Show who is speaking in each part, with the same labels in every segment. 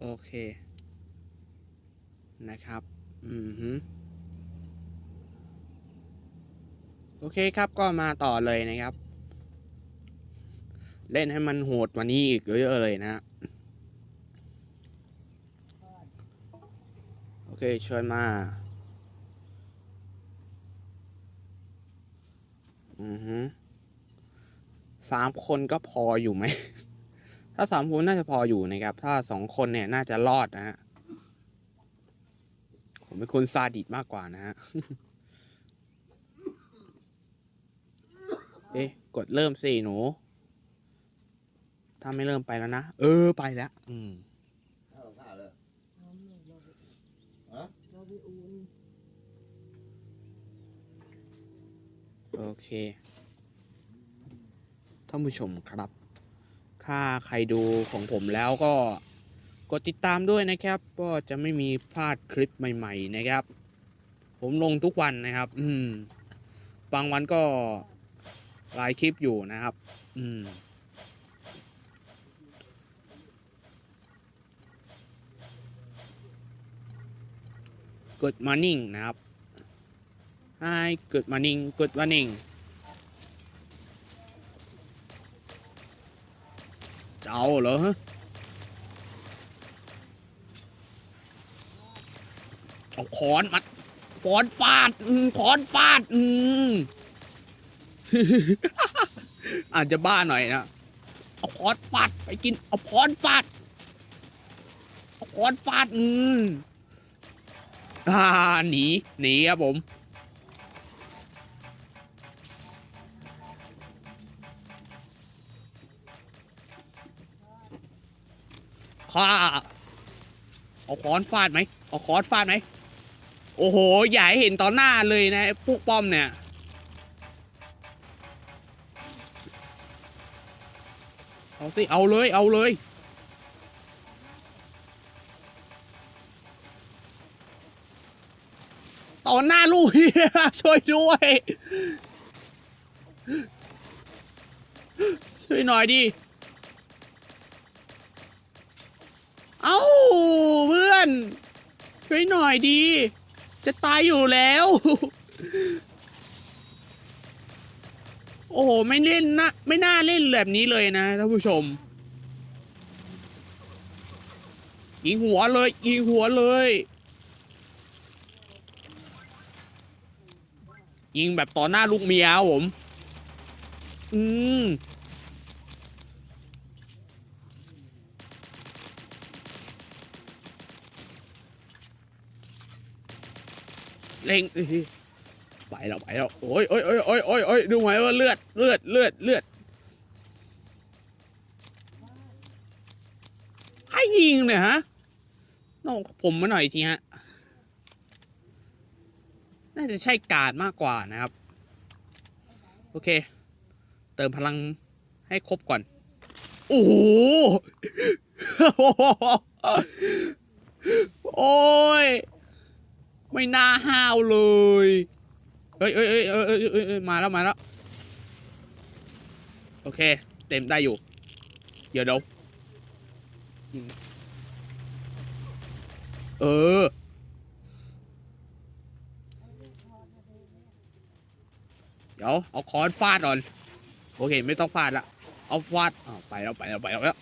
Speaker 1: โอเค นะครับ อืมฮึโอเคครับก็มาต่อเลยนะครับ เล่นให้มันโหดกว่านี้อีกเยอะเลยนะฮะโอเคเชิญมา อือฮึสามคนก็พออยู่ไหม ถ้าสามคนน่าจะพออยู่นะครับ ถ้าสองคนเนี่ยน่าจะรอดนะฮะ ผมเป็นคนซาดิสมากกว่านะฮะ เอ๊ะ กดเริ่มสิหนู ถ้าไม่เริ่มไปแล้วนะ เออไปแล้ว อืมโอเค ท่านผู้ชมครับ ถ้าใครดูของผมแล้วก็กดติดตามด้วยนะครับ ก็จะไม่มีพลาดคลิปใหม่ ๆ นะครับ ผมลงทุกวันนะครับ อืมบางวันก็หลายคลิปอยู่นะครับ อืม Good morning นะครับ Hi Good morning Good morning จะเอาเหรอฮะเอาขอนมาขอนฟาดอืมขอนฟาดอืมอาจจะบ้าหน่อยนะเอาขอนฟาดไปกินเอาขอนฟาดเอาขอนฟาดอืมอ่าหนีหนีครับผม ข้าเอาค้อนฟาดไหมเอาค้อนฟาดไหมโอ้โหอย่าให้เห็นต่อหน้าเลยนะไอ้พวกป้อมเนี่ยเอาสิ เอาเลย เอาเลย ต่อหน้าลูกเฮียช่วยด้วย ช่วยหน่อยดิ เอ้าเพื่ อนช่วยหน่อยดี จะตายอยู่แล้ว โอ้โห ไม่เล่นนะไม่น่าเล่นแบบนี้เลยนะท่านผู้ชม ยิงหัวเลย ยิงหัวเลย ยิงแบบต่อหน้าลูกเมียผม อืม เร่งไปแล้วไปแล้วโอ้ยโอ้ยโอ้ยโอ้ยโอ้ยโอ้ยดูไหมว่าเลือดเลือดเลือดเลือดใครยิงเนี่ยฮะน้องผมมาหน่อยสิฮะน่าจะใช่การดมากกว่านะครับ โอเค เติมพลังให้ครบก่อน โอ้โห โอ้ย ไม่น่าห้าวเลยเอ้ยเอ้ยเอ้ยเอ้ยเอ้ยเอ้ยเอ้ยมาแล้วมาแล้ว โอเค เต็มได้อยู่ เดี๋ยวเดี๋ยวเออ เดี๋ยว เอาค้อนฟาดก่อน โอเค ไม่ต้องฟาดละ เอาฟาดอ้าวไปแล้วไปแล้วไปแล้วไปแล้ว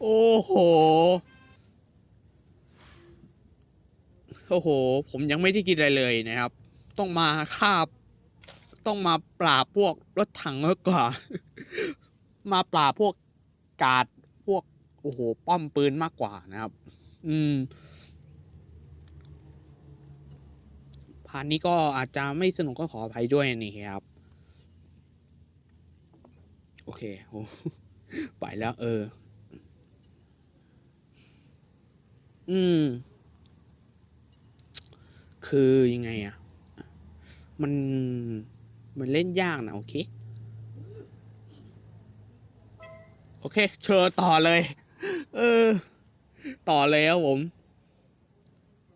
Speaker 1: โอ้โห โอ้โห ผมยังไม่ได้กินอะไรเลยนะครับ ต้องมาคาบต้องมาปราบพวกรถถังมากกว่า มาปราบพวกกาดพวก โอ้โห ป้อมปืนมากกว่านะครับ อืมพาร์ทนี้ก็อาจจะไม่สนุกก็ขออภัยด้วยนี่ครับ โอเคโอ้ไปแล้ว เออ อืม คือยังไงอะมันมันเล่นยากนะโอเค โอเค เชิญต่อเลย เออ ต่อเลยครับผม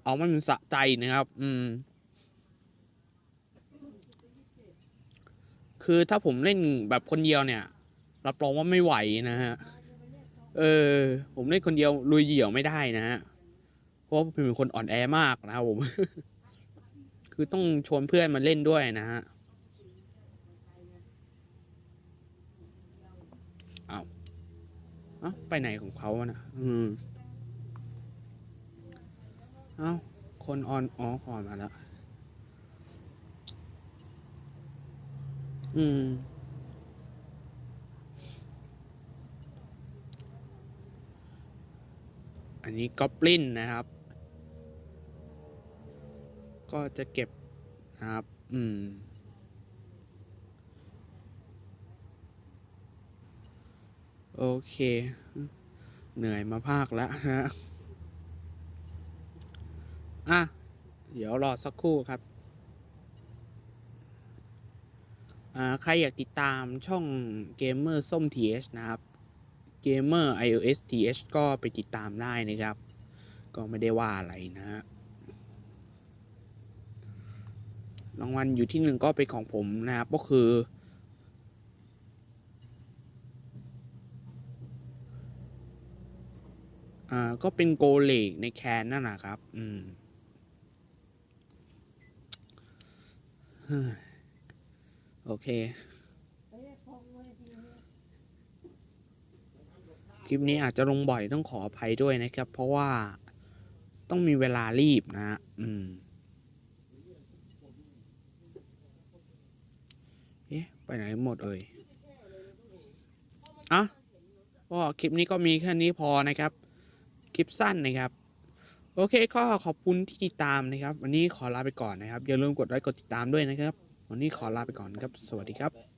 Speaker 1: เอามันสะใจนะครับ อืม คือถ้าผมเล่นแบบคนเดียวเนี่ย รับรองว่าไม่ไหวนะฮะ เออ ผมเล่นคนเดียวลุยเดี่ยวไม่ได้นะฮะ เพราะว่าผมเป็นคนอ่อนแอมากนะครับผม คือต้องชวนเพื่อนมาเล่นด้วยนะฮะเอาเอาไปไหนของเขาอะนะอืมเอาคนอ่อนอ๋อออนมาแล้วอืม อันนี้ก็ปลินนะครับ ก็จะเก็บนะครับ อืม โอเค เหนื่อยมาภาคแล้วนะฮะ อะ เดี๋ยวรอสักครู่ครับอ่าใครอยากติดตามช่องเกมเมอร์ส้ม TH นะครับ เกมเมอร์ iOS TH ก็ไปติดตามได้นะครับ ก็ไม่ได้ว่าอะไรนะฮะรางวัลอยู่ที่หนึ่งก็เป็นของผมนะครับ ก็คือ อ่า ก็เป็นโกเลกในแคนนั่นนะครับ อืมโอเค คลิปนี้อาจจะลงบ่อยต้องขออภัยด้วยนะครับ เพราะว่าต้องมีเวลารีบนะอืมเอ๊ะไปไหนหมดเอ่ยอะก็คลิปนี้ก็มีแค่นี้พอนะครับ คลิปสั้นนะครับ โอเคก็ขอบคุณที่ติดตามนะครับ วันนี้ขอลาไปก่อนนะครับ อย่าลืมกดไลค์กดติดตามด้วยนะครับ วันนี้ขอลาไปก่อนครับ สวัสดีครับ